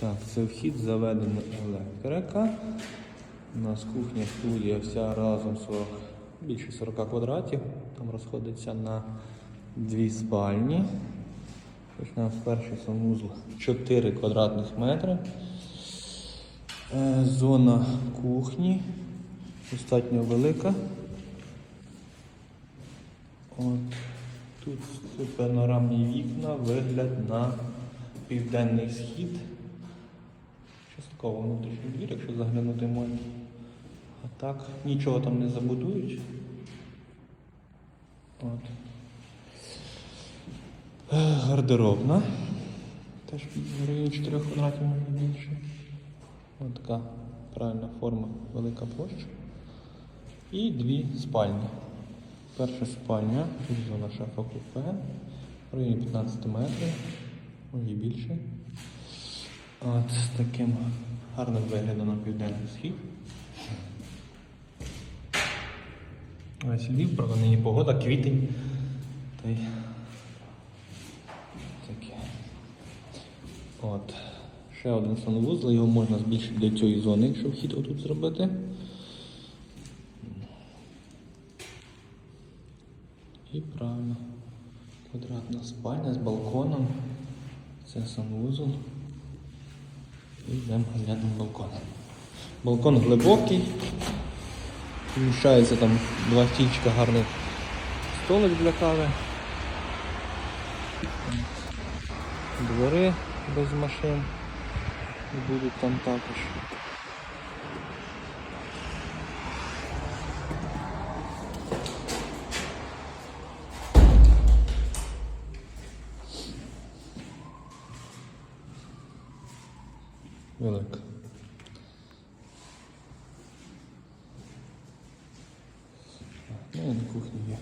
Так, це вхід заведена електрика. У нас кухня, студія вся разом 40, більше 40 квадратів. Там розходиться на дві спальні. Почнемо з перший санвузол 4 квадратних метри. Е, Зона кухні достатньо велика. От. Тут панорамні вікна, вигляд на південний схід. Частково внутрішній двір, якщо заглянути можна. А так, нічого там не забудують. От. Гардеробна. Теж в районі 4 квадратів може більше. Ось така правильна форма, велика площа. І дві спальні. Перша спальня, тут зона шафа купе, в районі 15 метрів, і більше. От з таким гарним виглядом на південний схід. Ось Львів, правда, нині погода, квітень. Та й таке. От. Ще один санвузол, його можна збільшити для цієї зони, якщо вхід отут зробити. І правильно. Квадратна спальня з балконом. Це санвузол. І йдемо глянемо балкон. Балкон глибокий. Вміщається там два стільчика гарних столик для кави. Двори без машин будуть там також. Велика. Ну на кухні є.